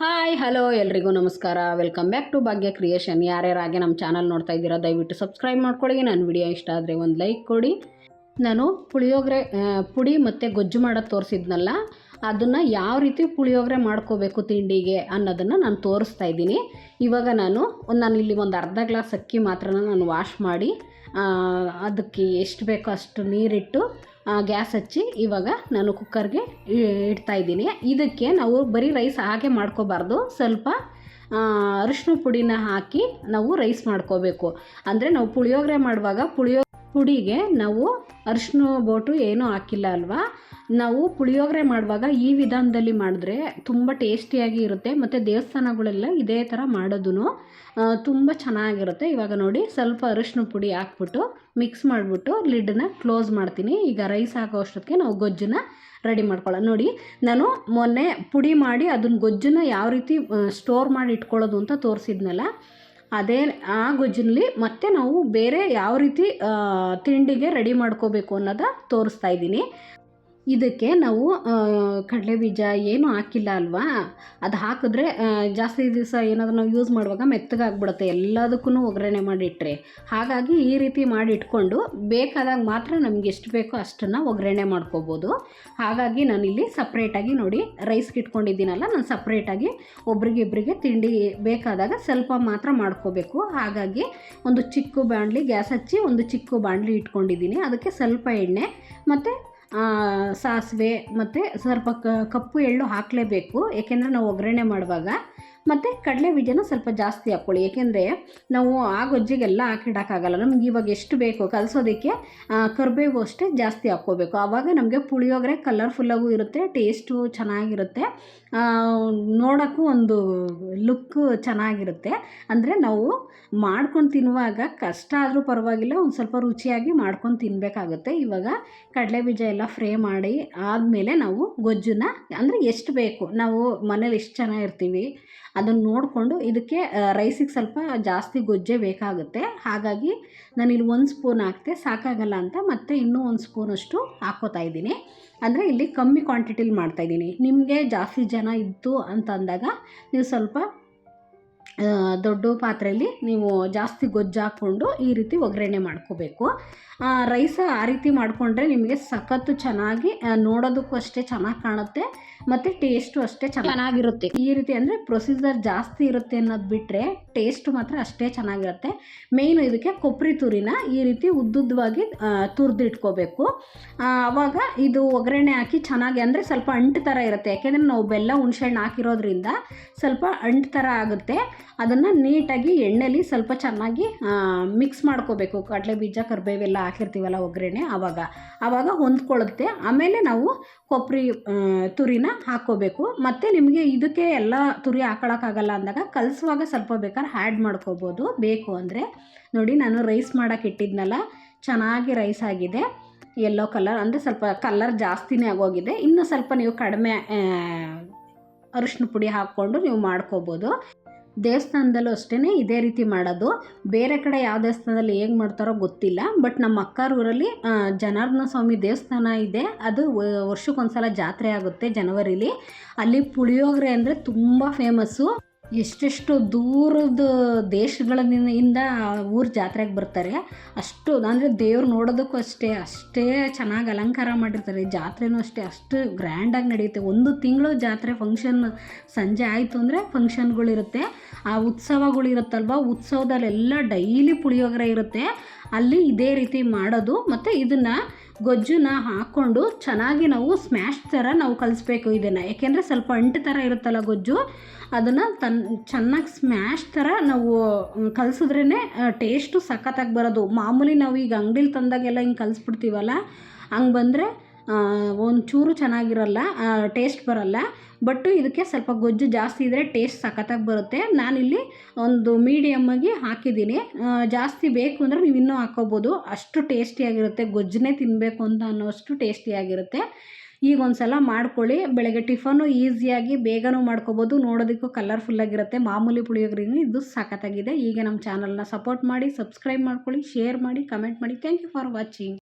Hello, ಎಲ್ರಿಗೂ ನಮಸ್ಕಾರ. Welcome back to Bhagya creation. ಯಾರ್ಯಾರಾಗೆ ನಮ್ಮ ಚಾನಲ್ ನೋಡ್ತಾ ಇದ್ದೀರಾ, ದಯವಿಟ್ಟು ಸಬ್ಸ್ಕ್ರೈಬ್ ಮಾಡ್ಕೊಳ್ಳಿ. ನನ್ನ ವಿಡಿಯೋ ಇಷ್ಟ ಆದರೆ ಒಂದು ಲೈಕ್ ಕೊಡಿ. ನಾನು ಪುಳಿಯೋಗರೆ ಪುಡಿ ಮತ್ತು ಗೊಜ್ಜು ಮಾಡೋದು ತೋರಿಸಿದ್ನಲ್ಲ, ಅದನ್ನು ಯಾವ ರೀತಿ ಪುಳಿಯೋಗರೆ ಮಾಡ್ಕೋಬೇಕು ತಿಂಡಿಗೆ ಅನ್ನೋದನ್ನು ನಾನು ತೋರಿಸ್ತಾ ಇದ್ದೀನಿ. ಇವಾಗ ನಾನು ನಾನು ಇಲ್ಲಿ ಒಂದು ಅರ್ಧ ಗ್ಲಾಸ್ ಅಕ್ಕಿ ಮಾತ್ರ ನಾನು ವಾಶ್ ಮಾಡಿ ಅದಕ್ಕೆ ಎಷ್ಟು ಬೇಕೋ ಅಷ್ಟು ನೀರಿಟ್ಟು ಗ್ಯಾಸ್ ಹಚ್ಚಿ ಇವಾಗ ನಾನು ಕುಕ್ಕರ್ಗೆ ಇಡ್ತಾ ಇದ್ದೀನಿ. ಇದಕ್ಕೆ ನಾವು ಬರೀ ರೈಸ್ ಹಾಗೆ ಮಾಡ್ಕೋಬಾರ್ದು. ಸ್ವಲ್ಪ ಅರಿಶಿನ ಪುಡಿನ ಹಾಕಿ ನಾವು ರೈಸ್ ಮಾಡ್ಕೋಬೇಕು. ಅಂದರೆ ನಾವು ಪುಳಿಯೋಗರೆ ಮಾಡುವಾಗ ಪುಳಿಯೋ ಪುಡಿಗೆ ನಾವು ಅರಿಶಿನ ಬೋಟು ಏನೂ ಹಾಕಿಲ್ಲ ಅಲ್ವಾ? ನಾವು ಪುಳಿಯೋಗರೆ ಮಾಡುವಾಗ ಈ ವಿಧಾನದಲ್ಲಿ ಮಾಡಿದ್ರೆ ತುಂಬ ಟೇಸ್ಟಿಯಾಗಿ ಇರುತ್ತೆ. ಮತ್ತು ದೇವಸ್ಥಾನಗಳೆಲ್ಲ ಇದೇ ಥರ ಮಾಡೋದು ತುಂಬ ಚೆನ್ನಾಗಿರುತ್ತೆ. ಇವಾಗ ನೋಡಿ, ಸ್ವಲ್ಪ ಅರಿಶಿನ ಪುಡಿ ಹಾಕ್ಬಿಟ್ಟು ಮಿಕ್ಸ್ ಮಾಡಿಬಿಟ್ಟು ಲಿಡ್ನ ಕ್ಲೋಸ್ ಮಾಡ್ತೀನಿ. ಈಗ ರೈಸ್ ಹಾಕೋ ಅಷ್ಟೊತ್ತಿಗೆ ನಾವು ಗೊಜ್ಜನ್ನ ರೆಡಿ ಮಾಡ್ಕೊಳ್ಳೋಣ. ನೋಡಿ, ನಾನು ಮೊನ್ನೆ ಪುಡಿ ಮಾಡಿ ಅದನ್ನ ಗೊಜ್ಜನ್ನ ಯಾವ ರೀತಿ ಸ್ಟೋರ್ ಮಾಡಿ ಇಟ್ಕೊಳ್ಳೋದು ಅಂತ ತೋರಿಸಿದ್ನಲ್ಲ ಅದೇ ಆ ಗೊಜ್ಜಲ್ಲಿ ಮತ್ತೆ ನಾವು ಬೇರೆ ಯಾವ ರೀತಿ ತಿಂಡಿಗೆ ರೆಡಿ ಮಾಡ್ಕೋಬೇಕು ಅನ್ನೋದ ತೋರಿಸ್ತಾ ಇದ್ದೀನಿ. ಇದಕ್ಕೆ ನಾವು ಕಡಲೆ ಬೀಜ ಏನೂ ಹಾಕಿಲ್ಲ ಅಲ್ವಾ? ಅದು ಹಾಕಿದ್ರೆ ಜಾಸ್ತಿ ದಿವಸ ಏನಾದರೂ ನಾವು ಯೂಸ್ ಮಾಡುವಾಗ ಮೆತ್ತಗಾಗ್ಬಿಡುತ್ತೆ ಎಲ್ಲದಕ್ಕೂ ಒಗ್ಗರಣೆ ಮಾಡಿಟ್ರೆ. ಹಾಗಾಗಿ ಈ ರೀತಿ ಮಾಡಿ ಇಟ್ಕೊಂಡು ಬೇಕಾದಾಗ ಮಾತ್ರ ನಮ್ಗೆ ಎಷ್ಟು ಬೇಕೋ ಅಷ್ಟನ್ನು ಒಗ್ಗರಣೆ ಮಾಡ್ಕೋಬೋದು. ಹಾಗಾಗಿ ನಾನಿಲ್ಲಿ ಸಪ್ರೇಟಾಗಿ ನೋಡಿ ರೈಸ್ಗೆ ಇಟ್ಕೊಂಡಿದ್ದೀನಲ್ಲ, ನಾನು ಸಪ್ರೇಟಾಗಿ ಒಬ್ರಿಗಿಬ್ರಿಗೆ ತಿಂಡಿ ಬೇಕಾದಾಗ ಸ್ವಲ್ಪ ಮಾತ್ರ ಮಾಡ್ಕೋಬೇಕು. ಹಾಗಾಗಿ ಒಂದು ಚಿಕ್ಕ ಬಾಣಲಿ, ಗ್ಯಾಸ್ ಹಚ್ಚಿ ಒಂದು ಚಿಕ್ಕ ಬಾಣಲಿ ಇಟ್ಕೊಂಡಿದ್ದೀನಿ. ಅದಕ್ಕೆ ಸ್ವಲ್ಪ ಎಣ್ಣೆ ಮತ್ತು ಸಾಸಿವೆ ಮತ್ತು ಸ್ವಲ್ಪ ಕಪ್ಪು ಎಳ್ಳು ಹಾಕಲೇಬೇಕು. ಏಕೆಂದರೆ ನಾವು ಒಗ್ಗರಣೆ ಮಾಡುವಾಗ ಮತ್ತು ಕಡಲೆ ಬೀಜನ ಸ್ವಲ್ಪ ಜಾಸ್ತಿ ಹಾಕ್ಕೊಳ್ಳಿ. ಏಕೆಂದರೆ ನಾವು ಆ ಗೊಜ್ಜಿಗೆಲ್ಲ ಹಾಕಿಡೋಕ್ಕಾಗಲ್ಲ ನಮ್ಗೆ ಇವಾಗ ಎಷ್ಟು ಬೇಕು ಕಲಸೋದಕ್ಕೆ ಕರಿಬೇವು ಅಷ್ಟೇ ಜಾಸ್ತಿ ಹಾಕ್ಕೋಬೇಕು. ಆವಾಗ ನಮಗೆ ಪುಳಿಯೋಗರೆ ಕಲರ್ಫುಲ್ಲಾಗೂ ಇರುತ್ತೆ ಟೇಸ್ಟು ಚೆನ್ನಾಗಿರುತ್ತೆ. ನೋಡೋಕ್ಕೂ ಒಂದು ಲುಕ್ ಚೆನ್ನಾಗಿರುತ್ತೆ. ಅಂದರೆ ನಾವು ಮಾಡ್ಕೊಂಡು ತಿನ್ನುವಾಗ ಕಷ್ಟ ಆದರೂ ಪರವಾಗಿಲ್ಲ, ಒಂದು ಸ್ವಲ್ಪ ರುಚಿಯಾಗಿ ಮಾಡ್ಕೊಂಡು ತಿನ್ನಬೇಕಾಗುತ್ತೆ ಇವಾಗ ಕಡಲೆ ಬೀಜ ಎಲ್ಲ ಫ್ರೈ ಮಾಡಿ ಆದಮೇಲೆ ನಾವು ಗೊಜ್ಜನ್ನ, ಅಂದರೆ ಎಷ್ಟು ಬೇಕು, ನಾವು ಮನೇಲಿ ಎಷ್ಟು ಇರ್ತೀವಿ ಅದನ್ನು ನೋಡಿಕೊಂಡು ಇದಕ್ಕೆ ರೈಸಿಗೆ ಸ್ವಲ್ಪ ಜಾಸ್ತಿ ಗೊಜ್ಜೆ ಬೇಕಾಗುತ್ತೆ. ಹಾಗಾಗಿ ನಾನು ಇಲ್ಲಿ ಒಂದು ಸ್ಪೂನ್ ಹಾಕ್ತೆ, ಸಾಕಾಗಲ್ಲ ಅಂತ ಮತ್ತೆ ಇನ್ನೂ ಒಂದು ಸ್ಪೂನಷ್ಟು ಹಾಕೋತಾ ಇದ್ದೀನಿ. ಅಂದರೆ ಇಲ್ಲಿ ಕಮ್ಮಿ ಕ್ವಾಂಟಿಟಿಲಿ ಮಾಡ್ತಾಯಿದ್ದೀನಿ ನಿಮಗೆ ಜಾಸ್ತಿ ಜನ ಇತ್ತು ಅಂತ ಅಂದಾಗ ನೀವು ಸ್ವಲ್ಪ ದೊಡ್ಡ ಪಾತ್ರೆಯಲ್ಲಿ ನೀವು ಜಾಸ್ತಿ ಗೊಜ್ಜು ಹಾಕ್ಕೊಂಡು ಈ ರೀತಿ ಒಗ್ಗರಣೆ ಮಾಡ್ಕೋಬೇಕು. ರೈಸ್ ಆ ರೀತಿ ಮಾಡಿಕೊಂಡ್ರೆ ನಿಮಗೆ ಸಖತ್ತು ಚೆನ್ನಾಗಿ ನೋಡೋದಕ್ಕೂ ಅಷ್ಟೇ ಚೆನ್ನಾಗಿ ಕಾಣುತ್ತೆ ಮತ್ತು ಟೇಸ್ಟು ಅಷ್ಟೇ ಚೆನ್ನಾಗಿರುತ್ತೆ. ಈ ರೀತಿ ಅಂದರೆ ಪ್ರೊಸೀಜರ್ ಜಾಸ್ತಿ ಇರುತ್ತೆ ಅನ್ನೋದು ಬಿಟ್ಟರೆ ಟೇಸ್ಟ್ ಮಾತ್ರ ಅಷ್ಟೇ ಚೆನ್ನಾಗಿರುತ್ತೆ. ಮೇಯ್ನು ಇದಕ್ಕೆ ಕೊಬ್ಬರಿ ತುರಿನ ಈ ರೀತಿ ಉದ್ದುದ್ದವಾಗಿ ತುರಿದಿಟ್ಕೋಬೇಕು. ಆವಾಗ ಇದು ಒಗ್ಗರಣೆ ಹಾಕಿ ಚೆನ್ನಾಗಿ ಅಂದರೆ ಸ್ವಲ್ಪ ಅಂಟು ಥರ ಇರುತ್ತೆ. ಯಾಕೆಂದರೆ ನಾವು ಬೆಲ್ಲ ಹುಣ್ಸೆಹಣ್ಣು ಹಾಕಿರೋದ್ರಿಂದ ಸ್ವಲ್ಪ ಅಂಟು ಥರ ಆಗುತ್ತೆ. ಅದನ್ನು ನೀಟಾಗಿ ಎಣ್ಣೆಲಿ ಸ್ವಲ್ಪ ಚೆನ್ನಾಗಿ ಮಿಕ್ಸ್ ಮಾಡ್ಕೋಬೇಕು. ಕಡಲೆ ಬೀಜ, ಕರಿಬೇವೆಲ್ಲ ಹಾಕಿರ್ತೀವಲ್ಲ ಒಗ್ಗರಣೆ ಆವಾಗ ಆವಾಗ ಹೊಂದ್ಕೊಳ್ಳುತ್ತೆ ಆಮೇಲೆ ನಾವು ಕೊಬ್ಬರಿ ತುರಿನ ಹಾಕ್ಕೋಬೇಕು. ಮತ್ತು ನಿಮಗೆ ಇದಕ್ಕೆ ಎಲ್ಲ ತುರಿ ಹಾಕೊಳಕ್ಕಾಗಲ್ಲ ಅಂದಾಗ ಕಲಿಸುವಾಗ ಸ್ವಲ್ಪ ಬೇಕಾದ್ರೆ ಆ್ಯಡ್ ಮಾಡ್ಕೋಬೋದು. ಬೇಕು ಅಂದರೆ. ನೋಡಿ, ನಾನು ರೈಸ್ ಮಾಡೋಕೆ ಇಟ್ಟಿದ್ನಲ್ಲ. ಚೆನ್ನಾಗಿ ರೈಸ್ ಆಗಿದೆ. ಎಲ್ಲೋ ಕಲರ್ ಅಂದರೆ ಸ್ವಲ್ಪ ಕಲರ್ ಜಾಸ್ತಿನೇ ಆಗೋಗಿದೆ. ಇನ್ನೂ ಸ್ವಲ್ಪ ನೀವು ಕಡಿಮೆ ಅರಿಶಿನ ಪುಡಿ ಹಾಕ್ಕೊಂಡು ನೀವು ಮಾಡ್ಕೋಬೋದು. ದೇವಸ್ಥಾನದಲ್ಲೂ ಅಷ್ಟೇ ಇದೇ ರೀತಿ ಮಾಡೋದು. ಬೇರೆ ಕಡೆ ಯಾವ ದೇವಸ್ಥಾನದಲ್ಲಿ ಹೇಗೆ ಮಾಡ್ತಾರೋ ಗೊತ್ತಿಲ್ಲ. ಬಟ್ ನಮ್ಮ ಅಕ್ಕಾರ ಊರಲ್ಲಿ ಜನಾರ್ದನ ಸ್ವಾಮಿ ದೇವಸ್ಥಾನ ಇದೆ. ಅದು ವರ್ಷಕ್ಕೊಂದ್ಸಲ ಜಾತ್ರೆ ಆಗುತ್ತೆ ಜನವರಿಲಿ. ಅಲ್ಲಿ ಪುಳಿಯೋಗರೆ ಅಂದರೆ ತುಂಬ ಫೇಮಸ್ಸು ಎಷ್ಟೆಷ್ಟು ದೂರದ ದೇಶಗಳಿಂದ ಊರ ಜಾತ್ರೆಗೆ ಬರ್ತಾರೆ. ಅಷ್ಟು ಅಂದರೆ ದೇವ್ರು ನೋಡೋದಕ್ಕೂ ಅಷ್ಟೇ ಅಷ್ಟೇ ಚೆನ್ನಾಗಿ ಅಲಂಕಾರ ಮಾಡಿರ್ತಾರೆ. ಜಾತ್ರೆನೂ ಅಷ್ಟೇ, ಅಷ್ಟು ಗ್ರ್ಯಾಂಡಾಗಿ ನಡೆಯುತ್ತೆ. ಒಂದು ತಿಂಗಳು ಜಾತ್ರೆ ಫಂಕ್ಷನ್ ಸಂಜೆ ಆಯಿತು ಅಂದರೆ ಫಂಕ್ಷನ್ಗಳಿರುತ್ತೆ ಆ ಉತ್ಸವಗಳಿರುತ್ತಲ್ವ ಉತ್ಸವದಲ್ಲೆಲ್ಲ ಡೈಲಿ ಪುಳಿಯೋಗರೆ ಇರುತ್ತೆ. ಅಲ್ಲಿ ಇದೇ ರೀತಿ ಮಾಡೋದು. ಮತ್ತು ಇದನ್ನು ಗೊಜ್ಜನ್ನ ಹಾಕ್ಕೊಂಡು ಚೆನ್ನಾಗಿ ನಾವು ಸ್ಮ್ಯಾಶ್ ಥರ ನಾವು ಕಲಿಸ್ಬೇಕು ಇದನ್ನು. ಯಾಕೆಂದರೆ ಸ್ವಲ್ಪ ಅಂಟು ಥರ ಇರುತ್ತಲ್ಲ ಗೊಜ್ಜು, ಅದನ್ನು ತನ್ ಚೆನ್ನಾಗಿ ಸ್ಮ್ಯಾಶ್ ಥರ ನಾವು ಕಲಿಸಿದ್ರೇ ಟೇಸ್ಟು ಸಖತ್ತಾಗಿ ಬರೋದು. ಮಾಮೂಲಿ ನಾವು ಈಗ ಅಂಗಡಿಲಿ ತಂದಾಗೆಲ್ಲ ಹಿಂಗೆ ಕಲಿಸ್ಬಿಡ್ತೀವಲ್ಲ, ಹಂಗೆ ಬಂದರೆ ಒಂಚೂರು ಚೆನ್ನಾಗಿರಲ್ಲ ಟೇಸ್ಟ್ ಬರಲ್ಲ. ಬಟ್ ಇದಕ್ಕೆ ಸ್ವಲ್ಪ ಗೊಜ್ಜು ಜಾಸ್ತಿ ಇದ್ದರೆ ಟೇಸ್ಟ್ ಸಖತ್ತಾಗಿ ಬರುತ್ತೆ. ನಾನಿಲ್ಲಿ ಒಂದು ಮೀಡಿಯಮ್ಮಾಗಿ ಹಾಕಿದ್ದೀನಿ. ಜಾಸ್ತಿ ಬೇಕು ಅಂದರೆ ನೀವು ಇನ್ನೂ ಹಾಕ್ಕೋಬೋದು ಅಷ್ಟು ಟೇಸ್ಟಿಯಾಗಿರುತ್ತೆ ಗೊಜ್ಜನ್ನೇ ತಿನ್ನಬೇಕು ಅಂತ ಅನ್ನೋಷ್ಟು ಟೇಸ್ಟಿಯಾಗಿರುತ್ತೆ ಈಗ ಒಂದು ಸಲ ಮಾಡ್ಕೊಳ್ಳಿ. ಬೆಳಗ್ಗೆ ಟಿಫನು ಈಸಿಯಾಗಿ ಬೇಗನೂ ಮಾಡ್ಕೋಬೋದು. ನೋಡೋದಕ್ಕೂ ಕಲರ್ಫುಲ್ಲಾಗಿರುತ್ತೆ ಮಾಮೂಲಿ ಪುಳಿಯೋಗ್ರಿಗೂ ಇದು ಸಖತ್ತಾಗಿದೆ. ಈಗ ನಮ್ಮ ಚಾನಲ್ನ ಸಪೋರ್ಟ್ ಮಾಡಿ ಸಬ್ಸ್ಕ್ರೈಬ್ ಮಾಡ್ಕೊಳ್ಳಿ ಶೇರ್ ಮಾಡಿ ಕಮೆಂಟ್ ಮಾಡಿ. Thank you for watching